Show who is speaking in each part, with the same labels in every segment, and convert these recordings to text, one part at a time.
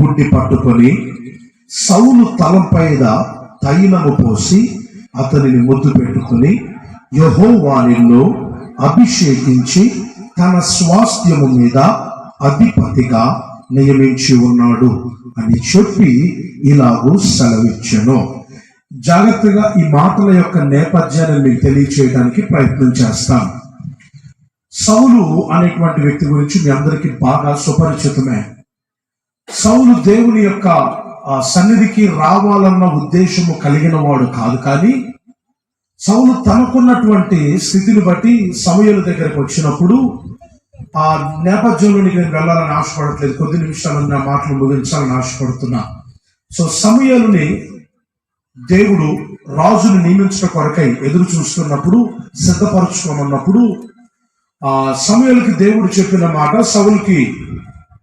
Speaker 1: బుడ్డి పట్టుకొని సౌలు తలపైన తైలము పోసి అతనిని ముద్దు పెట్టుకుని యహోవా అభిషేకించి తన స్వాస్థ్యము మీద అధిపతిగా నియమించి ఉన్నాడు అని చెప్పి ఇలాగూ సెలవిచ్చను. జాగ్రత్తగా ఈ మాటల యొక్క నేపథ్యాన్ని మీకు తెలియచేయడానికి ప్రయత్నం చేస్తాను. సౌలు అనేటువంటి వ్యక్తి గురించి మీ అందరికీ బాగా సుపరిచితమే. సౌలు దేవుని యొక్క ఆ, సన్నిధికి రావాలన్న ఉద్దేశము కలిగిన వాడు కాదు. కానీ సౌలు తనకున్నటువంటి స్థితిని బట్టి సమయాల దగ్గరకు వచ్చినప్పుడు ఆ నేపథ్యంలోనికి నేను వెళ్ళాలని ఆశపడట్లేదు. కొద్ది నిమిషాలు నా మాటలు ముగించాలని ఆశపడుతున్నా. సో సమయాలని దేవుడు రాజును నియమించడం కొరకై ఎదురు చూస్తున్నప్పుడు సిద్ధపరచుకోమన్నప్పుడు ఆ సమయాలకి దేవుడు చెప్పిన మాట సౌలుకి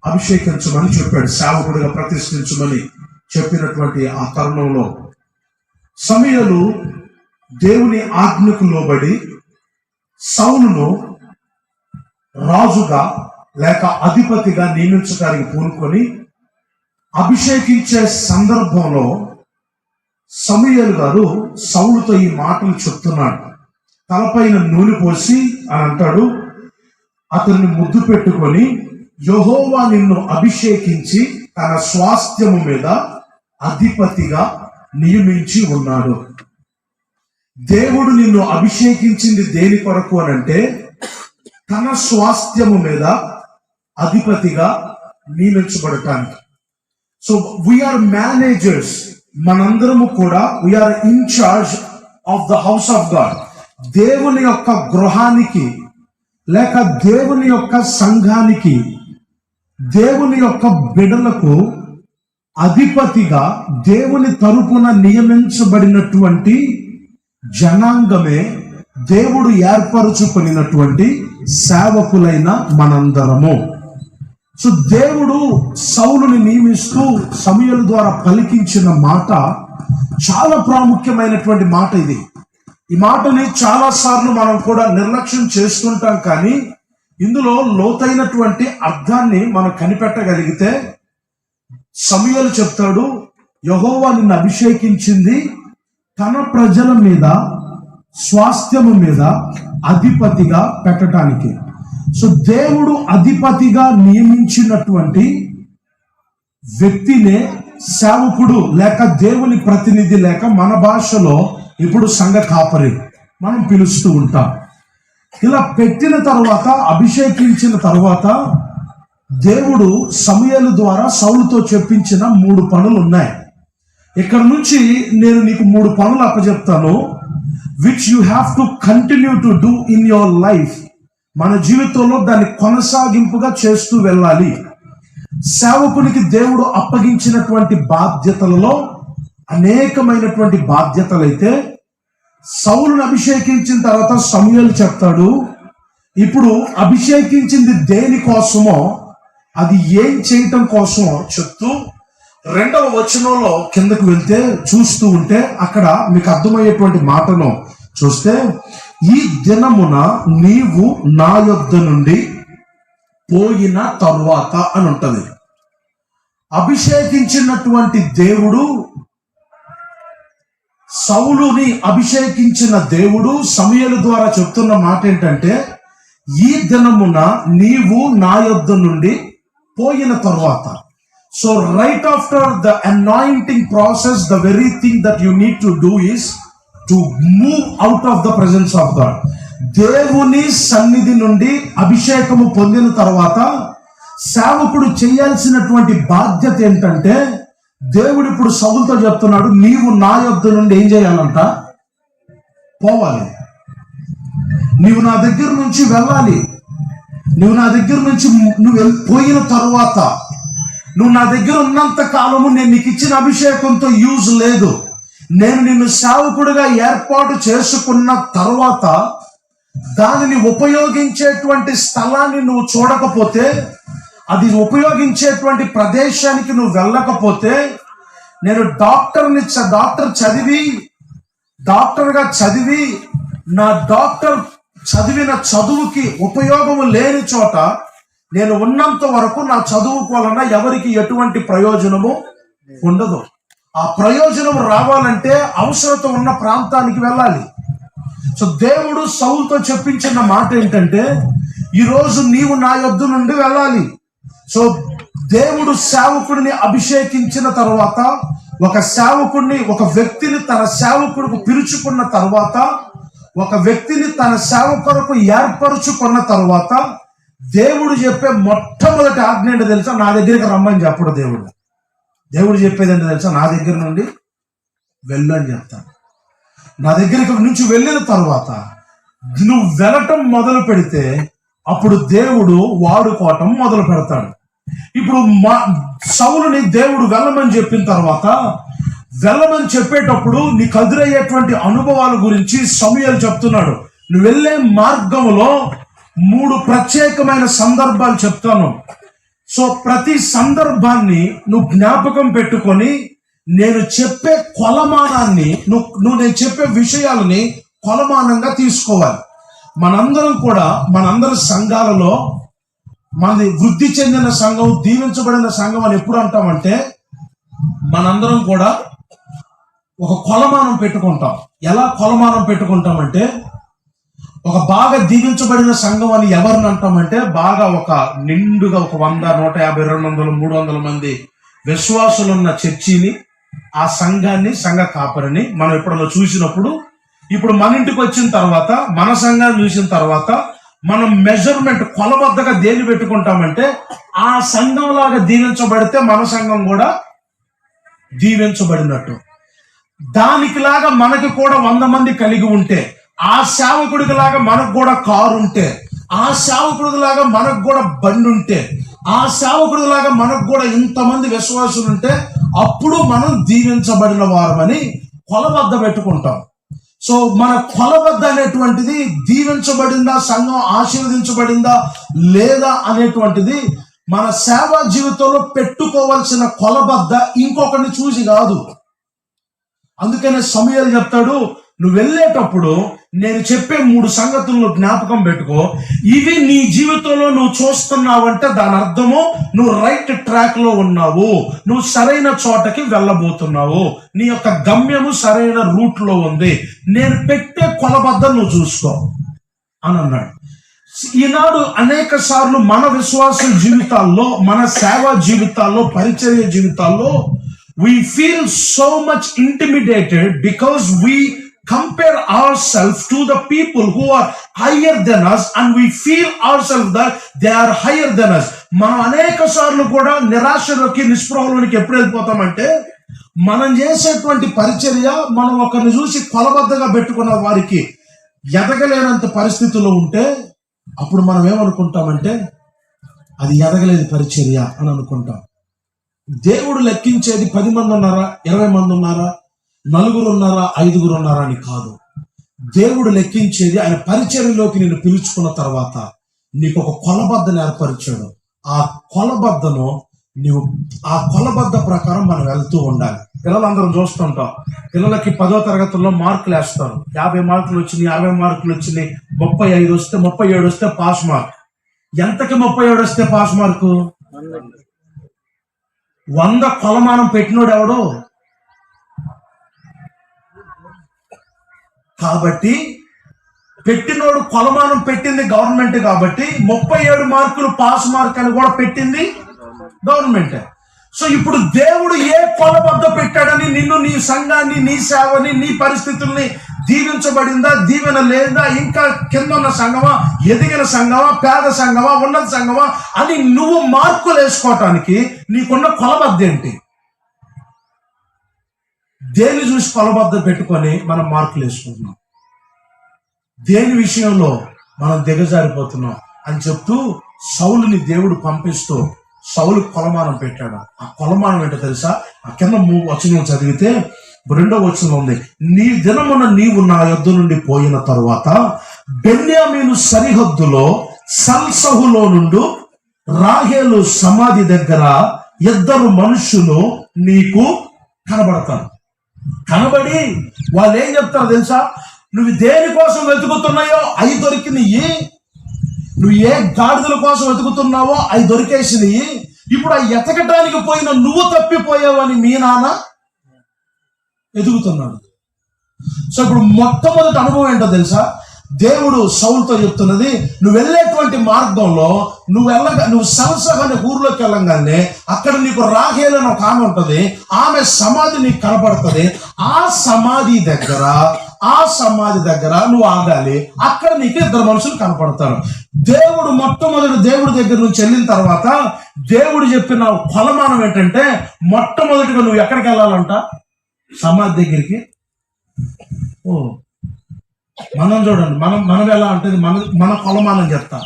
Speaker 1: అభిషేకించమని చెప్పాడు సేవకుడిగా ప్రతిష్ఠించమని చెప్పినటువంటి ఆ తరుణంలో. సమయలు దేవుని ఆజ్ఞకు లోబడి సౌలును రాజుగా లేక అధిపతిగా నియమించడానికి పూనుకొని అభిషేకించే సందర్భంలో సమయలు గారు సౌలుతో ఈ మాటలు చెప్తున్నాడు. తలపైన నూనె పోసి అని అంటాడు. అతన్ని ముద్దు పెట్టుకొని యహోవా నిన్ను అభిషేకించి తన స్వాస్థ్యము మీద అధిపతిగా నియమించి ఉన్నాడు. దేవుడు నిన్ను అభిషేకించింది దేని కొరకు అని అంటే తన స్వాస్థ్యము మీద అధిపతిగా నియమించబడటానికి. సో వీఆర్ మేనేజర్స్ మనందరము కూడా we are in charge of the house of God దేవుని యొక్క గృహానికి లేక దేవుని యొక్క సంఘానికి దేవుని యొక్క బిడలకు అధిపతిగా దేవుని తరపున నియమించబడినటువంటి జనాంగమే దేవుడు ఏర్పరచుకునినటువంటి సేవకులైన మనందరము. సో దేవుడు సౌలుని నియమిస్తూ సమయాల ద్వారా పలికించిన మాట చాలా ప్రాముఖ్యమైనటువంటి మాట ఇది. ఈ మాటని చాలా సార్లు మనం కూడా నిర్లక్ష్యం చేస్తుంటాం కానీ ఇందులో లోతైనటువంటి అర్థాన్ని మనం కనిపెట్టగలిగితే సమయాలు చెప్తాడు యహోవా నిన్ను అభిషేకించింది తన ప్రజల మీద స్వాస్థ్యము మీద అధిపతిగా పెట్టడానికి సో దేవుడు అధిపతిగా నియమించినటువంటి వ్యక్తినే సేవకుడు లేక దేవుని ప్రతినిధి లేక మన భాషలో ఇప్పుడు సంఘ కాపరి మనం పిలుస్తూ ఉంటాం. ఇలా పెట్టిన తర్వాత అభిషేకించిన తర్వాత దేవుడు సమయాలు ద్వారా సౌలుతో చెప్పించిన మూడు పనులు ఉన్నాయి. ఇక్కడ నుంచి నేను నీకు మూడు పనులు అప్పచెప్తాను. Which you have to continue to do in your life మన జీవితంలో దాన్ని కొనసాగింపుగా చేస్తూ వెళ్ళాలి. సేవకునికి దేవుడు అప్పగించినటువంటి బాధ్యతలలో అనేకమైనటువంటి బాధ్యతలైతే సౌలును అభిషేకించిన తర్వాత సమయాలు చెప్తాడు ఇప్పుడు అభిషేకించింది దేని కోసమో అది ఏం చేయటం కోసమో చెప్తూ రెండవ వచనంలో కిందకు వెళ్తే చూస్తూ ఉంటే అక్కడ మీకు అర్థమయ్యేటువంటి మాటను చూస్తే ఈ దినమున నీవు నా యొద్ద నుండి పోయిన తరువాత అని ఉంటుంది. అభిషేకించినటువంటి దేవుడు సౌలుని అభిషేకించిన దేవుడు సమయల ద్వారా చెప్తున్న మాట ఏంటంటే ఈ దినమున నీవు నా యొద్ద నుండి పోయిన తర్వాత so right after the anointing process the very thing that you need to do is to move out of the presence of God దేవుని సన్నిధి నుండి అభిషేకము పొందిన తర్వాత సేవకుడు చేయాల్సినటువంటి బాధ్యత ఏంటంటే దేవుడు ఇప్పుడు సవులతో చెప్తున్నాడు నీవు నా యొద్ నుండి ఏం చేయాలంట? పోవాలి. నీవు నా దగ్గర నుంచి వెళ్ళాలి. నువ్వు నా దగ్గర నుంచి నువ్వు వెళ్ళి- పోయిన తరువాత నువ్వు నా దగ్గర ఉన్నంత కాలము నేను నీకు ఇచ్చిన అభిషేకంతో యూజ్ లేదు. నేను నిన్ను సేవకుడుగా ఏర్పాటు చేసుకున్న తర్వాత దానిని ఉపయోగించేటువంటి స్థలాన్ని నువ్వు చూడకపోతే అది ఉపయోగించేటువంటి ప్రదేశానికి నువ్వు వెళ్ళకపోతే నేను డాక్టర్ని చ- డాక్టర్ చదివి డాక్టర్గా చదివి నా డాక్టర్ చదివిన చదువుకి ఉపయోగము లేని చోట నేను ఉన్నంత వరకు నా చదువు వలన ఎవరికి ఎటువంటి ప్రయోజనము ఉండదు. ఆ ప్రయోజనం రావాలంటే అవసరత ఉన్న ప్రాంతానికి వెళ్ళాలి. సో దేవుడు సౌతో చెప్పించిన మాట ఏంటంటే ఈరోజు నీవు నా యొద్దు నుండి వెళ్ళాలి. సో దేవుడు సేవకుడిని అభిషేకించిన తర్వాత ఒక సేవకుడిని ఒక వ్యక్తిని తన సేవకుడికి పిలుచుకున్న తర్వాత ఒక వ్యక్తిని తన సేవ ఏర్పరుచుకున్న తర్వాత దేవుడు చెప్పే మొట్టమొదటి ఆజ్ఞ ఏంటో తెలుసా? నా దగ్గరికి రమ్మని చెప్పడు దేవుడు. దేవుడు చెప్పేది ఏంటో తెలుసా? నా దగ్గర నుండి వెళ్ళు అని చెప్తాను నా దగ్గరికి నుంచి వెళ్ళిన తర్వాత నువ్వు వెళ్ళటం మొదలు పెడితే అప్పుడు దేవుడు వాడుకోవటం మొదలు పెడతాడు. ఇప్పుడు మా సౌలుని దేవుడు వెళ్ళమని చెప్పిన తర్వాత వెళ్ళమని చెప్పేటప్పుడు నీకు ఎదురయ్యేటువంటి అనుభవాల గురించి సమయాలు చెప్తున్నాడు. నువ్వు వెళ్ళే మార్గంలో మూడు ప్రత్యేకమైన సందర్భాలు చెప్తాను. సో ప్రతి సందర్భాన్ని నువ్వు జ్ఞాపకం పెట్టుకొని నేను చెప్పే కొలమానాన్ని నువ్వు నువ్వు నేను చెప్పే విషయాలని కొలమానంగా తీసుకోవాలి. మనందరం కూడా మనందరి సంఘాలలో మనది వృద్ధి చెందిన సంఘం దీవించబడిన సంఘం అని ఎప్పుడు అంటామంటే మనందరం కూడా ఒక కొలమానం పెట్టుకుంటాం. ఎలా కొలమానం పెట్టుకుంటామంటే ఒక బాగా దీవించబడిన సంఘం అని ఎవరిని అంటామంటే బాగా ఒక నిండుగా ఒక వంద నూట యాభై రెండు వందలు మూడు వందల మంది విశ్వాసులున్న చర్చిని ఆ సంఘాన్ని సంఘ కాపరిని మనం ఎప్పుడన్నా చూసినప్పుడు ఇప్పుడు మన ఇంటికి వచ్చిన తర్వాత మన సంఘాన్ని చూసిన తర్వాత మనం మెజర్మెంట్ కొలబద్దగా దేని పెట్టుకుంటామంటే ఆ సంఘం లాగా దీవించబడితే మన సంఘం కూడా దీవించబడినట్టు. దానికిలాగా మనకి కూడా వంద మంది కలిగి ఉంటే ఆ సేవకుడికి లాగా మనకు కూడా కారు ఉంటే ఆ సేవకుడికి లాగా మనకు కూడా బండి ఉంటే ఆ సేవకుడి లాగా మనకు కూడా ఇంతమంది విశ్వాసులు ఉంటే అప్పుడు మనం దీవించబడిన వారమని కొలబద్ద పెట్టుకుంటాం. సో మన కొలబద్ద అనేటువంటిది దీవించబడిందా సంఘం ఆశీర్వదించబడిందా లేదా అనేటువంటిది మన సేవా జీవితంలో పెట్టుకోవాల్సిన కొలబద్ద ఇంకొకరిని చూసి కాదు. అందుకనే సమయాలు చెప్తాడు నువ్వు వెళ్ళేటప్పుడు నేను చెప్పే మూడు సంగతులను జ్ఞాపకం పెట్టుకో. ఇవి నీ జీవితంలో నువ్వు చూస్తున్నావంటే దాని అర్థము నువ్వు రైట్ ట్రాక్లో ఉన్నావు. నువ్వు సరైన చోటకి వెళ్ళబోతున్నావు. నీ యొక్క గమ్యము సరైన రూట్లో ఉంది. నేను పెట్టే కొలబద్ద నువ్వు చూసుకో అని అన్నాడు. ఈనాడు అనేక సార్లు మన విశ్వాస జీవితాల్లో మన సేవా జీవితాల్లో పరిచర్య జీవితాల్లో we feel so much intimidated because we compare ourselves to the people who are higher than us and we feel ourselves that they are higher than us. మనం అనేక సార్లు కూడా నిరాశలోకి నిస్పృహలోనికి ఎప్పుడు వెళ్ళిపోతామంటే మనం చేసేటువంటి పరిచర్య మనం ఒకరిని చూసి కొలబద్దగా పెట్టుకున్న వారికి ఎదగలేనంత పరిస్థితుల్లో ఉంటే అప్పుడు మనం ఏమనుకుంటామంటే అది ఎదగలేదు పరిచర్య అని అనుకుంటాం. దేవుడు లెక్కించేది పది మంది ఉన్నారా? ఇరవై మంది ఉన్నారా? నలుగురు ఉన్నారా ఐదుగురు ఉన్నారా అని కాదు. దేవుడు లెక్కించేది ఆయన పరిచర్యలోకి నేను పిలుచుకున్న తర్వాత నీకు ఒక కొలబద్దను ఏర్పరిచాడు. ఆ కొలబద్దను నీవు ఆ కొలబద్ద ప్రకారం మనం వెళ్తూ ఉండాలి. పిల్లలందరం చూస్తుంటాం. పిల్లలకి పదో తరగతుల్లో మార్కులు వేస్తారు. యాభై మార్కులు వచ్చినాయి యాభై మార్కులు వచ్చినాయి ముప్పై ఐదు వస్తే ముప్పై ఏడు వస్తే పాస్ మార్క్. ఎంతకి ముప్పై ఏడు వస్తే పాస్ మార్కు? వంద కొలమానం పెట్టినోడు ఎవడు? కాబట్టి పెట్టినోడు కొలమానం పెట్టింది గవర్నమెంట్ కాబట్టి ముప్పై ఏడు మార్కులు పాస్ మార్క్ అని కూడా పెట్టింది గవర్నమెంట్ సో ఇప్పుడు దేవుడు ఏ కొలబద్ద పెట్టాడని నిన్ను నీ సంఘాన్ని నీ సేవని నీ పరిస్థితుల్ని దీవించబడిందా దీవెన లేదా ఇంకా కింద ఉన్న సంఘమా ఎదిగిన సంఘమా పేద సంఘమా ఉన్నత సంఘమా అని నువ్వు మార్కులు వేసుకోవటానికి నీకున్న కొలబద్ద ఏంటి? దేన్ని చూసి కొలబద్ద పెట్టుకొని మనం మార్కులు వేసుకుంటున్నాం? దేని విషయంలో మనం దిగజారిపోతున్నాం అని చెప్తూ సౌలుని దేవుడు పంపిస్తూ సౌలు కొలమానం పెట్టాడు. ఆ కొలమానం ఏంటో తెలుసా? ఆ కింద మూడు వచనం చదివితే రెండో వచనం ఉంది. నీ దినమున నీవు నా యొద్ నుండి పోయిన తరువాత బెన్యామీను సరిహద్దులో సల్సహులో నుండు రాహేలు సమాధి దగ్గర ఇద్దరు మనుషులు నీకు కనబడతారు. కనబడి వాళ్ళు ఏం చెప్తారు తెలుసా? నువ్వు దేనికోసం వెతుకుతున్నాయో అవి దొరికినాయి. నువ్వు ఏ గాడిదల కోసం వెతుకుతున్నావో అవి దొరికేసినాయి. ఇప్పుడు ఆ ఎతకటానికి పోయిన నువ్వు తప్పిపోయావని మీ నాన్న ఎదుగుతున్నాడు. సో ఇప్పుడు మొట్టమొదటి అనుభవం ఏంటో తెలుసా? దేవుడు సౌలుతో చెప్తున్నది నువ్వు వెళ్ళేటువంటి మార్గంలో నువ్వు వెళ్ళగా నువ్వు సరసగా అనే ఊర్లోకి వెళ్ళంగానే అక్కడ నీకు రాహేల్ అని ఒక ఆమె ఆమె సమాధి నీకు కనపడుతుంది ఆ సమాధి దగ్గర ఆ సమాధి దగ్గర నువ్వు ఆగాలి. అక్కడ నీకు ఇద్దరు మనుషులు కనపడతారు. దేవుడు మొట్టమొదటి దేవుడి దగ్గర నుంచి వెళ్ళిన తర్వాత దేవుడు చెప్పిన కొలమానం ఏంటంటే మొట్టమొదటిగా నువ్వు ఎక్కడికి వెళ్ళాలంట? సమాధి దగ్గరికి. ఓ మనం చూడండి మనం మనం ఎలా ఉంటుంది మన మన కొలమానం చెప్తా.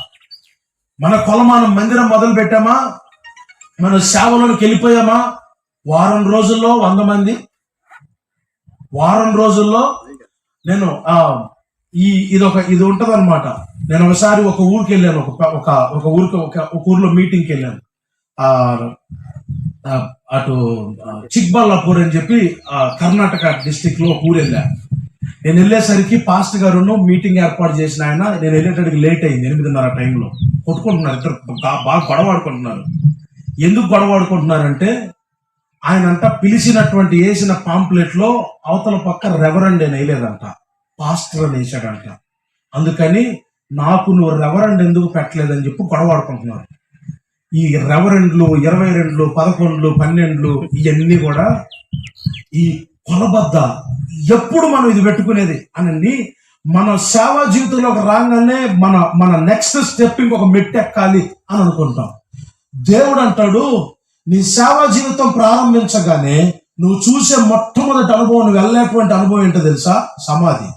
Speaker 1: మన కొలమానం మందిరం మొదలు పెట్టామా? మన సేవలోకి వెళ్ళిపోయామా? వారం రోజుల్లో వంద మంది. వారం రోజుల్లో నేను ఈ ఇది ఒక ఇది ఉంటది నేను ఒకసారి ఒక ఊరికి వెళ్ళాను ఒక ఒక ఒక ఊరికి ఒక ఒక ఊర్లో మీటింగ్కి వెళ్ళాను. ఆ అటు చిక్బల్లాపూర్ అని చెప్పి ఆ, కర్ణాటక డిస్టిక్లో ఒక ఊరు వెళ్ళా. నేను వెళ్ళేసరికి పాస్ట్ గారును మీటింగ్ ఏర్పాటు చేసిన ఆయన నేను వెళ్ళేటడికి లేట్ అయింది ఎనిమిదిన్నర టైంలో కొట్టుకుంటున్నారు ఇద్దరు బాగా గొడవాడుకుంటున్నారు ఎందుకు గొడవాడుకుంటున్నారంటే ఆయన అంతా పిలిచినటువంటి వేసిన పాంప్లెట్లో అవతల పక్క రెవరెండ్ అని వేయలేదంట. పాస్టర్ అని వేసాడంట అందుకని నాకు నువ్వు రెవరెండ్ ఎందుకు పెట్టలేదని చెప్పి గొడవాడుకుంటున్నారు ఈ రెవరెండ్లు ఇరవై రెండులు పదకొండులు పన్నెండులు ఇవన్నీ కూడా ఈ కొలబద్ద ఎప్పుడు మనం ఇది పెట్టుకునేది? అని మన సేవా జీవితంలోకి రాగానే మన మన నెక్స్ట్ స్టెప్ ఇంకొక మెట్టు ఎక్కాలి అని అనుకుంటాం. దేవుడు అంటాడు నీ సేవా జీవితం ప్రారంభించగానే నువ్వు చూసే మొట్టమొదటి అనుభవం నువ్వు వెళ్ళేటువంటి అనుభవం ఏంటో తెలుసా? సమాధి.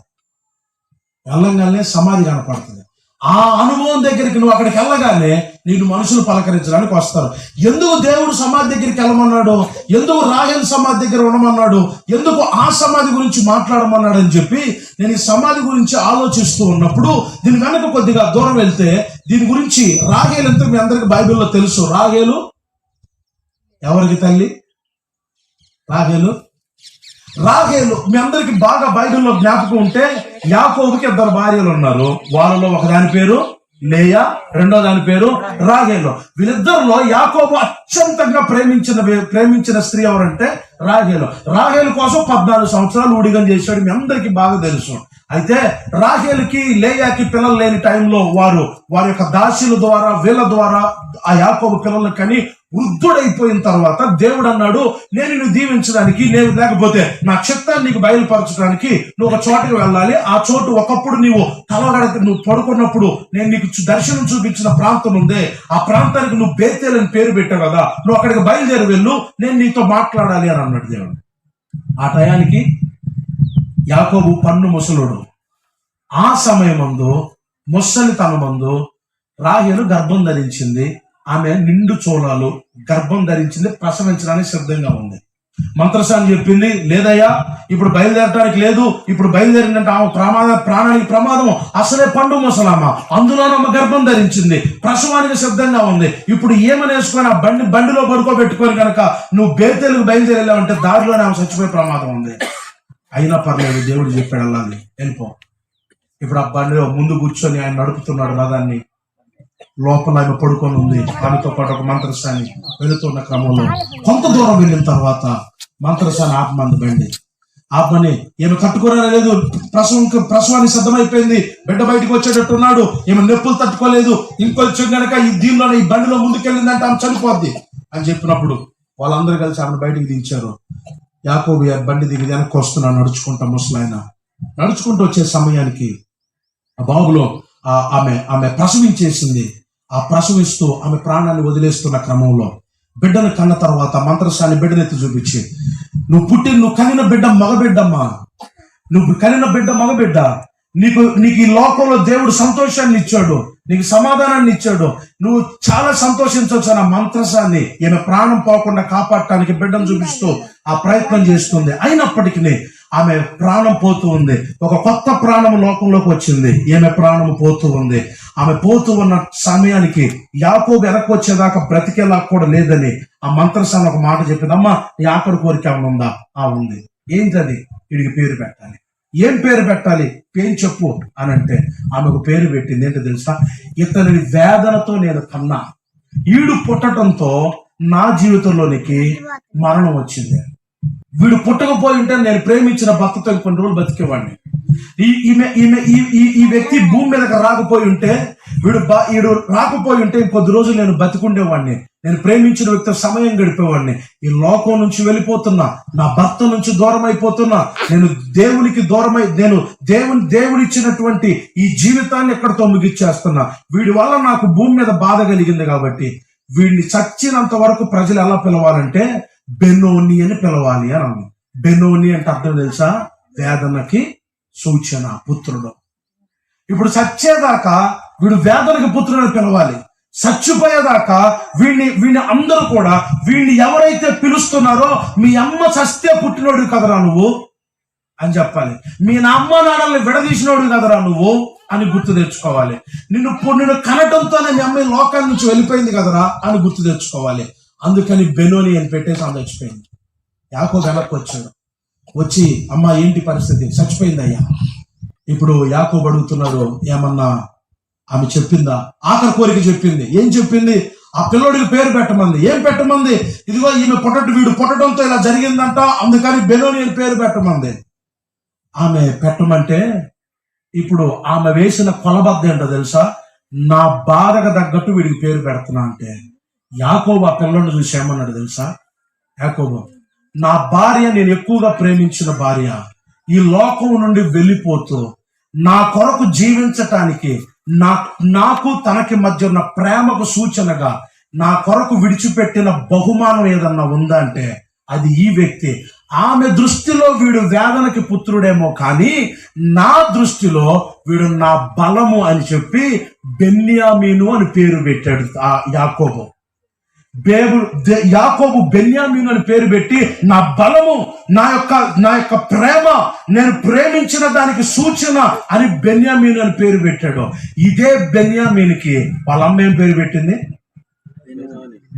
Speaker 1: వెళ్ళంగానే సమాధి కనపడుతుంది. ఆ అనుభవం దగ్గరికి నువ్వు అక్కడికి వెళ్ళగానే నీకు మనుషులు పలకరించడానికి వస్తారు. ఎందుకు దేవుడు సమాధి దగ్గరికి వెళ్ళమన్నాడు? ఎందుకు రాహేల్ సమాధి దగ్గర ఉండమన్నాడు? ఎందుకు ఆ సమాధి గురించి మాట్లాడమన్నాడు అని చెప్పి నేను ఈ సమాధి గురించి ఆలోచిస్తూ ఉన్నప్పుడు దీని వెనక కొద్దిగా దూరం వెళ్తే దీని గురించి రాగేలు ఎంత మీ అందరికి బైబిల్లో తెలుసు. రాగేలు? ఎవరికి తల్లి? రాగేలు? రాహేలు మీ అందరికి బాగా బైబిల్లో జ్ఞాపకం ఉంటే యాకోబుకి ఇద్దరు భార్యలు ఉన్నారు. వాళ్ళలో ఒక దాని పేరు లేయా రెండో దాని పేరు రాహేలు. వీళ్ళిద్దరిలో యాకోబు అత్యంతంగా ప్రేమించిన ప్రేమించిన స్త్రీ ఎవరంటే రాహేలు. రాహేలు కోసం పద్నాలుగు సంవత్సరాలు ఊడిగం చేశాడు మీ అందరికి బాగా తెలుసు. అయితే రాహేలుకి లేయాకి పిల్లలు లేని టైంలో వారు వారి యొక్క దాసుల ద్వారా వీళ్ళ ద్వారా ఆ యాకోబు పిల్లలు కని వృద్ధుడైపోయిన తర్వాత దేవుడు అన్నాడు నేను నిన్ను దీవించడానికి నేను లేకపోతే నా చిత్తాన్ని నీకు బయలుపరచడానికి నువ్వు ఒక చోటుకి వెళ్ళాలి. ఆ చోటు ఒకప్పుడు నీవు తలగడక నువ్వు పడుకున్నప్పుడు నేను నీకు దర్శనం చూపించిన ప్రాంతం ఉందే. ఆ ప్రాంతానికి నువ్వు బేతేల్ అని పేరు పెట్టావు కదా. నువ్వు అక్కడికి బయలుదేరి వెళ్ళు. నేను నీతో మాట్లాడాలి అని అన్నాడు దేవుడు. ఆ టయానికి యాకోబు పన్ను ముసలుడు. ఆ సమయమందు ముసలితనమందు రాహేలు గర్భం ధరించింది. ఆమె నిండు చోళాలు గర్భం ధరించింది ప్రసవించడానికి సిద్ధంగా ఉంది. మంత్రసాని చెప్పింది లేదయ్యా ఇప్పుడు బయలుదేరడానికి లేదు ఇప్పుడు బయలుదేరిందంటే ఆమె ప్రమాద ప్రాణానికి ప్రమాదం అసలే పండు ముసలామ. అందులోనమ్మ గర్భం ధరించింది ప్రసవానికి సిద్ధంగా ఉంది. ఇప్పుడు ఏమని వేసుకొని ఆ బండి బండిలో పడుకోబెట్టుకొని కనుక నువ్వు బేతేలకు బయలుదేరేలావంటే దారిలోనే ఆమె చచ్చిపోయే ప్రమాదం ఉంది. అయినా పర్లేదు దేవుడు చెప్పాడు వెళ్ళాలి వెళ్ళిపో. ఇప్పుడు ఆ బండిలో ముందు కూర్చొని ఆయన నడుపుతున్నాడు రథాన్ని. లోపల ఆమె పడుకొని ఉంది. ఆమెతో పాటు ఒక మంత్రసాని వెళుతున్న క్రమంలో కొంత దూరం వెళ్ళిన తర్వాత మంత్రసాని ఆపమంది బండి. ఆపమని ఈమె కట్టుకోరా లేదు? ప్రసవం ప్రసవానికి సిద్ధమైపోయింది. బిడ్డ బయటకు వచ్చేటట్టున్నాడు. ఈమె నొప్పులు తట్టుకోలేదు. ఇంకొంచెం గనక ఈ దీనిలోనే ఈ బండిలో ముందుకెళ్ళిందంటే ఆమె చనిపోద్ది. అని చెప్పినప్పుడు వాళ్ళందరూ కలిసి ఆమెను బయటికి దించారు. యాకోబు బండి దిగి వెనక్కి వస్తున్నా నడుచుకుంటా ముసలాయన. నడుచుకుంటూ వచ్చే సమయానికి ఆ బాబులో ఆ ఆమె ఆమె ప్రసవించేసింది. ఆ ప్రసవిస్తూ ఆమె ప్రాణాన్ని వదిలేస్తున్న క్రమంలో బిడ్డను కన్న తర్వాత మంత్రసాని బిడ్డనెత్తి చూపించి నువ్వు పుట్టిన నువ్వు కనిన బిడ్డ మగబిడ్డమ్మా నువ్వు కనిన బిడ్డ మగబిడ్డ నీకు నీకు ఈ లోకంలో దేవుడు సంతోషాన్ని ఇచ్చాడు. నీకు సమాధానాన్ని ఇచ్చాడు. నువ్వు చాలా సంతోషించవచ్చు ఆ మంత్రసాన్ని ఈమె ప్రాణం పోకుండా కాపాడటానికి బిడ్డను చూపిస్తూ ఆ ప్రయత్నం చేస్తుంది. అయినప్పటికీ ఆమె ప్రాణం పోతూ ఉంది. ఒక కొత్త ప్రాణం లోకంలోకి వచ్చింది. ఈమె ప్రాణం పోతూ ఉంది. ఆమె పోతూ ఉన్న సమయానికి యాకోబు వెనక్కి వచ్చేదాకా బ్రతికేలా కూడా లేదని ఆ మంత్రసాన్ని ఒక మాట చెప్పింది. అమ్మ నీ కోరిక ఏమైనా ఉందా? ఆ ఉంది. ఏంటది? వీడికి పేరు పెట్టాలి. ఏం పేరు పెట్టాలి? పేరు చెప్పు అని అంటే ఆమెకు పేరు పెట్టింది. ఏంటో తెలుసా? ఇతని వేదనతో నేను కన్నా ఈడు పుట్టడంతో నా జీవితంలోనికి మరణం వచ్చింది. వీడు పుట్టకపోయి ఉంటే నేను ప్రేమించిన భర్తతో కొన్ని రోజులు బతికేవాడిని. ఈ ఈమె ఈమె ఈ ఈ- ఈ వ్యక్తి భూమి మీదకి రాకపోయి ఉంటే వీడు వీడు రాకపోయి ఉంటే కొద్ది రోజులు నేను బతికుండేవాడిని. నేను ప్రేమించిన వ్యక్తి సమయం గడిపేవాడిని. ఈ లోకం నుంచి వెళ్ళిపోతున్నా నా భర్త నుంచి దూరం అయిపోతున్నా నేను దేవునికి దూరమై నేను దేవుని దేవుడిచ్చినటువంటి ఈ జీవితాన్ని ఎక్కడితో ముగిచ్చేస్తున్నా వీడి వల్ల నాకు భూమి మీద బాధ కలిగింది కాబట్టి వీడిని చచ్చినంత వరకు ప్రజలు ఎలా పిలవాలంటే బెనోని అని పిలవాలి అని అన్నాం బెనోని అంటే అర్థం తెలుసా? వేదనకి సూచన పుత్రుడు. ఇప్పుడు చచ్చేదాకా వీడు వేదనకి పుత్రుడని పిలవాలి. చచ్చిపోయేదాకా వీడిని వీడిని అందరూ కూడా వీడిని ఎవరైతే పిలుస్తున్నారో మీ అమ్మ చస్తే పుట్టినోడు కదరా నువ్వు? అని చెప్పాలి. మీ నా అమ్మ నాన్నల్ని విడదీసినోడు కదరా నువ్వు? అని గుర్తు తెచ్చుకోవాలి. నిన్ను నిన్ను కనటంతోనే మీ అమ్మాయి లోకాల నుంచి వెళ్ళిపోయింది కదరా? అని గుర్తు తెచ్చుకోవాలి. అందుకని బెనోని అని పెట్టేసి ఆమె చచ్చిపోయింది. యాకో వెనక్కి వచ్చాడు. వచ్చి అమ్మ ఏంటి పరిస్థితి? చచ్చిపోయింది అయ్యా ఇప్పుడు యాకో అడుగుతున్నాడు ఏమన్నా ఆమె చెప్పిందా? ఆఖరి కోరిక చెప్పింది. ఏం చెప్పింది? ఆ పిల్లోడికి పేరు పెట్టమంది. ఏం పెట్టమంది? ఇదిగో ఈమె పొట్టటి వీడు పొట్టడంతో ఇలా జరిగిందంట. అందుకని బెనోని అని పేరు పెట్టమంది. ఆమె పెట్టమంటే ఇప్పుడు ఆమె వేసిన కొలబద్ద ఏంటో తెలుసా? నా బాధకు తగ్గట్టు వీడికి పేరు పెడుతున్నా అంటే. యాకోబు ఆ పిల్లోని చూసి ఏమన్నాడు తెలుసా? యాకోబు నా భార్య నేను ఎక్కువగా ప్రేమించిన భార్య. ఈ లోకం నుండి వెళ్ళిపోతూ నా కొరకు జీవించటానికి నా నాకు తనకి మధ్య ఉన్న ప్రేమకు సూచనగా నా కొరకు విడిచిపెట్టిన బహుమానం ఏదన్నా ఉందా అంటే అది ఈ వ్యక్తి. ఆమె దృష్టిలో వీడు వేదనకి పుత్రుడేమో కానీ నా దృష్టిలో వీడు నా బలము అని చెప్పి బెన్యామీను అని పేరు పెట్టాడు ఆ యాకోబు. బేబు యాకోబు బెన్యామీను అని పేరు పెట్టి నా బలము నా యొక్క నా యొక్క ప్రేమ నేను ప్రేమించిన దానికి సూచన అని బెన్యామీను అని పేరు పెట్టాడు. ఇదే బెన్యామీనికి వాళ్ళ అమ్మ ఏం పేరు పెట్టింది?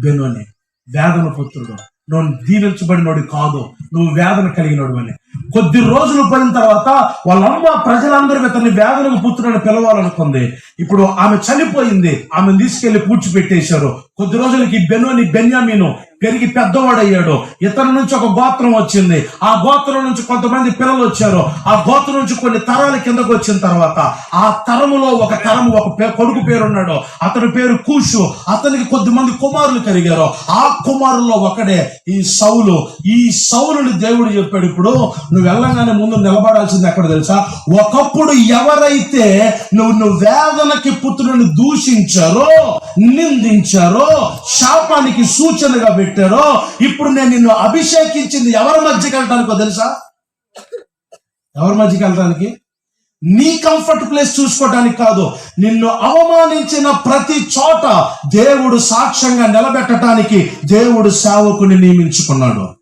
Speaker 1: బెనోని వేదన పుత్రుడు. నువ్వు దీవించబడినోడు కాదు. నువ్వు వేదన కలిగినోడు అని. కొద్ది రోజులు పడిన తర్వాత వాళ్ళమ్మ ప్రజలందరూ ఇతన్ని వేదనకు పుత్రుడని పిలవాలనుకుంది. ఇప్పుడు ఆమె చనిపోయింది. ఆమెను తీసుకెళ్ళి పూడ్చిపెట్టేశారు. కొద్ది రోజులకి బెనోని బెన్యామీను పెరిగి పెద్దవాడయ్యాడు. ఇతని నుంచి ఒక గోత్రం వచ్చింది. ఆ గోత్రం నుంచి కొంతమంది పిల్లలు వచ్చారు. ఆ గోత్రం నుంచి కొన్ని తరాల కిందకు వచ్చిన తర్వాత ఆ తరములో ఒక తరము ఒక పే- కొడుకు పేరు ఉన్నాడు అతని పేరు కూషు. అతనికి కొద్ది మంది కుమారులు కలిగారు. ఆ కుమారుల్లో ఒకడే ఈ సౌలు. ఈ సౌలుని దేవుడు చెప్పాడు ఇప్పుడు నువ్వు వెళ్ళగానే ముందు నిలబడాల్సింది ఎక్కడ తెలుసా? ఒకప్పుడు ఎవరైతే నువ్వు నువ్వు వేదనకి పుత్రుని దూషించారో నిందించారో శాపానికి సూచనగా పెట్టి పెట్టారో ఇప్పుడు నేను నిన్ను అభిషేకించింది ఎవరి మధ్యకి వెళ్ళటానికో తెలుసా? ఎవరి మధ్యకి వెళ్ళడానికి? నీ కంఫర్ట్ ప్లేస్ చూసుకోవడానికి కాదు నిన్ను అవమానించిన ప్రతి చోట దేవుడు సాక్ష్యంగా నిలబెట్టడానికి దేవుడు సేవకుని నియమించుకున్నాడు.